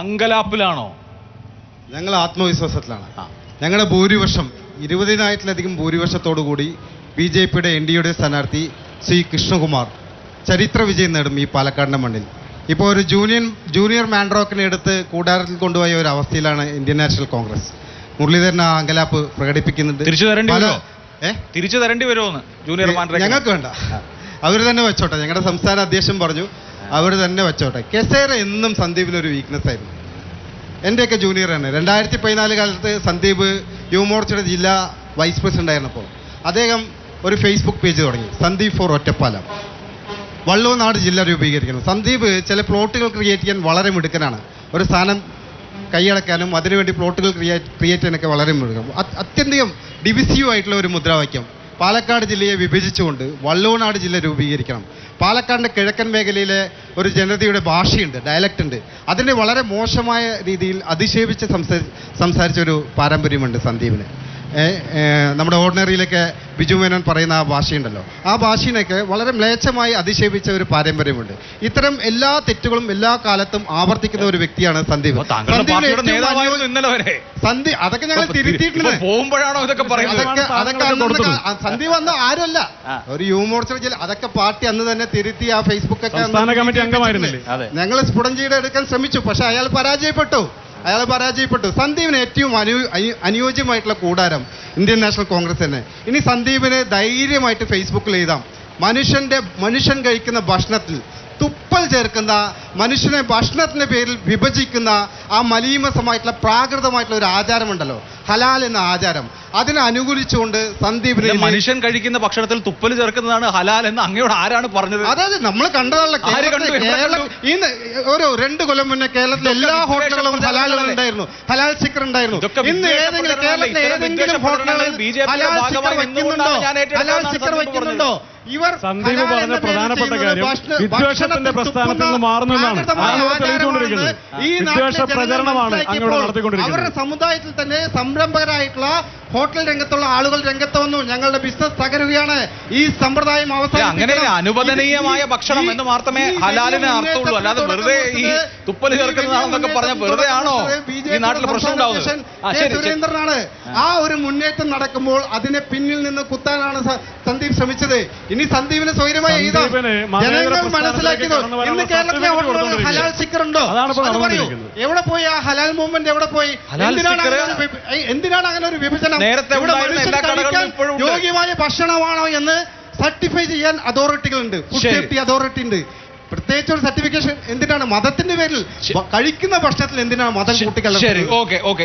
അങ്കലാപ്പിലാണോ ഞങ്ങൾ ആത്മവിശ്വാസത്തിലാണ്. ഞങ്ങളുടെ ഭൂരിപക്ഷം ഇരുപതിനായിരത്തിലധികം ഭൂരിപക്ഷത്തോടു കൂടി ബി ജെ പിയുടെ എൻ ഡി എയുടെ സ്ഥാനാർത്ഥി ശ്രീ കൃഷ്ണകുമാർ. ചരിത്ര വിജയം നേടും ഈ പാലക്കാടിന്റെ മണ്ണിൽ. ഇപ്പോൾ ഒരു ജൂനിയൻ ജൂനിയർ മാൻഡ്രോക്കിനെ എടുത്ത് കൂടാരത്തിൽ കൊണ്ടുപോയ ഒരു അവസ്ഥയിലാണ് ഇന്ത്യൻ നാഷണൽ കോൺഗ്രസ്. മുരളീധരൻ ആ അങ്കലാപ്പ് പ്രകടിപ്പിക്കുന്നുണ്ട്. തിരിച്ചു തരേണ്ടി വരുമോ? തിരിച്ചു തരേണ്ടി വരുമോ ജൂനിയർ മാൻഡ്രോക്ക് ഞങ്ങൾക്ക് വേണ്ട. അവർ തന്നെ വെച്ചോട്ടെ. ഞങ്ങളുടെ സംസ്ഥാന അധ്യക്ഷൻ പറഞ്ഞു അവർ തന്നെ വെച്ചോട്ടെ. കെസേര എന്നും സന്ദീപിനൊരു വീക്ക്നെസ് ആയിരുന്നു. എന്റെയൊക്കെ ജൂനിയറാണ് രണ്ടായിരത്തി പതിനാല് കാലത്ത് സന്ദീപ് യുവമോർച്ചയുടെ ജില്ലാ വൈസ് പ്രസിഡന്റ് ആയിരുന്നപ്പോൾ അദ്ദേഹം ഒരു ഫേസ്ബുക്ക് പേജ് തുടങ്ങി. സന്ദീപ് ഫോർ ഒറ്റപ്പാലം. വള്ളുവനാട് ജില്ല രൂപീകരിക്കണം സന്ദീപ് ചില പ്ലോട്ടുകൾ ക്രിയേറ്റ് ചെയ്യാൻ വളരെ മിടുക്കനാണ്. ഒരു സ്ഥാനം കൈയടക്കാനും അതിനുവേണ്ടി പ്ലോട്ടുകൾ ക്രിയേറ്റ് ക്രിയേറ്റ് ചെയ്യാനൊക്കെ വളരെ മിടുക്കും അത് അത്യന്തികം ഡിവിസീവ് ആയിട്ടുള്ള ഒരു മുദ്രാവാക്യം. പാലക്കാട് ജില്ലയെ വിഭജിച്ചുകൊണ്ട് വള്ളുവനാട് ജില്ല രൂപീകരിക്കണം. പാലക്കാടിന്റെ കിഴക്കൻ മേഖലയിലെ ഒരു ജനതയുടെ ഭാഷയുണ്ട് ഡയലക്റ്റ് ഉണ്ട്. അതിനെ വളരെ മോശമായ രീതിയിൽ അധിക്ഷേപിച്ച് സംസാ സംസാരിച്ച ഒരു പാരമ്പര്യമുണ്ട് സന്ദീപിന്. നമ്മുടെ ഓർഡിനറിയിലൊക്കെ ബിജു മേനോൻ പറയുന്ന ആ ഭാഷയുണ്ടല്ലോ. ആ ഭാഷയിനൊക്കെ വളരെ മ്ലേച്ഛമായി അധിക്ഷേപിച്ച ഒരു പാരമ്പര്യമുണ്ട്. ഇത്തരം എല്ലാ തെറ്റുകളും എല്ലാ കാലത്തും ആവർത്തിക്കുന്ന ഒരു വ്യക്തിയാണ് സന്ദീപ്. സന്ദീപ് അതൊക്കെ ഞങ്ങൾ തിരുത്തിയിട്ടുണ്ട്. പോകുമ്പോഴാണോ ഇതൊക്കെ അതൊക്കെ അതൊക്കെ സന്ദീപ് അന്ന് ആരല്ല ഒരു യുവമോർച്ച ജില്ല അതൊക്കെ പാർട്ടി അന്ന് തന്നെ തിരുത്തി ആ ഫേസ്ബുക്കൊക്കെ സംസ്ഥാന കമ്മിറ്റി അംഗമായിരുന്നില്ലേ? അതെ. ഞങ്ങൾ സ്ഫുടഞ്ചിയുടെ എടുക്കാൻ ശ്രമിച്ചു പക്ഷെ അയാൾ പരാജയപ്പെട്ടു. അയാൾ പരാജയപ്പെട്ടു. സന്ദീപിന് ഏറ്റവും അനു അനുയോജ്യമായിട്ടുള്ള കൂടാരം ഇന്ത്യൻ നാഷണൽ കോൺഗ്രസ് തന്നെ. ഇനി സന്ദീപിന് ധൈര്യമായിട്ട് ഫേസ്ബുക്കിൽ എഴുതാം. മനുഷ്യന്റെ മനുഷ്യൻ കഴിക്കുന്ന ഭക്ഷണത്തിൽ തുപ്പൽ ചേർക്കുന്ന മനുഷ്യനെ ഭക്ഷണത്തിന്റെ പേരിൽ വിഭജിക്കുന്ന ആ മലീമസമായിട്ടുള്ള പ്രാകൃതമായിട്ടുള്ള ഒരു ആചാരമുണ്ടല്ലോ. ഹലാൽ എന്ന ആചാരം. അതിനെ അനുകൂലിച്ചുകൊണ്ട് സന്ദീപിന് മനുഷ്യൻ കഴിക്കുന്ന ഭക്ഷണത്തിൽ തുപ്പൽ ചേർക്കുന്നതാണ് ഹലാൽ എന്ന് അങ്ങയോട് ആരാണ് പറഞ്ഞത്? അതായത് നമ്മൾ കണ്ടതല്ല കേരള-? ഇന്ന് ഒരു രണ്ട് കൊല്ലം മുന്നേ കേരളത്തിലെ എല്ലാ ഹോട്ടലുകളും ഹലാലുകൾ ഉണ്ടായിരുന്നു. ഹലാൽ ചിക്കൻ ഉണ്ടായിരുന്നു. ഇന്ന് ഏതെങ്കിലും കേരളത്തിലെ ഏതെങ്കിലും ഹോട്ടലുകളിൽ ഹലാൽ ഞാൻ ഏറ്റെടുത്തതെന്നാണ് ഹലാൽ സന്ദീപ് ഇവർ സന്ദീപ് പറഞ്ഞ പ്രധാനപ്പെട്ട കാര്യം വിദ്വേഷത്തിന്റെ പ്രസ്ഥാനത്തിൽ നിന്ന് മാറുന്നതാണ് വിദ്വേഷ പ്രചരണമാണ് അങ്ങോട്ട് നടത്തിക്കൊണ്ടിരിക്കുന്നത്. അവരുടെ സമുദായത്തിൽ തന്നെ സംരംഭകരായിട്ടുള്ള ഹോട്ടൽ രംഗത്തുള്ള ആളുകൾ രംഗത്ത് വന്നു ഞങ്ങളുടെ ബിസിനസ് തകരുകയാണ്. ഈ സമ്പ്രദായം അവസാനം അങ്ങനെ. അനുവദനീയമായ ഭക്ഷണം എന്ന് മാത്രമേ ഹലാലിന് അർത്ഥമുള്ളൂ. അല്ലാതെ വെറുതെ ഈ തുപ്പൽ ചേർക്കുന്നതാണെന്നൊക്കെ പറഞ്ഞ വെറുതെ ആണോ ഈ നാട്ടിൽ പ്രശ്നം ഉണ്ടാവുന്നത്? സുരേന്ദ്രനാണ്. ആ. ഒരു മുന്നേറ്റം നടക്കുമ്പോൾ അതിനെ പിന്നിൽ നിന്ന് കുത്താനാണ് സന്ദീപ് ശ്രമിച്ചത്. ഇനി സന്ദീപിന് സ്വൈരമായി എഴുതാം ജനങ്ങൾ മനസ്സിലാക്കി മനസ്സിലാക്കിയത്? ഇന്ന് കേരളത്തിലെ ഹോട്ടലുകളിൽ ഹലാൽ സ്റ്റിക്കർ ഉണ്ടോ? അത് പറയൂ. എവിടെ പോയി ആ ഹലാൽ മൂവ്മെന്റ് എവിടെ പോയി? എന്തിനാണ് അങ്ങനെ ഒരു വിഭജനം? നേരത്തെ എല്ലാ കടകളിലും യോഗ്യമായ ഭക്ഷണമാണോ എന്ന് സർട്ടിഫൈ ചെയ്യാൻ അതോറിറ്റികളുണ്ട് ഫുഡ് സേഫ്റ്റി അതോറിറ്റി ഉണ്ട്. പ്രത്യേകിച്ച് ഒരു സർട്ടിഫിക്കേഷൻ എന്തിനാണ്? മതത്തിന്റെ പേരിൽ കഴിക്കുന്ന ഭക്ഷണത്തിൽ എന്തിനാണ് മതം കൂട്ടിക്കലർത്തുന്നത്? Okay okay okay.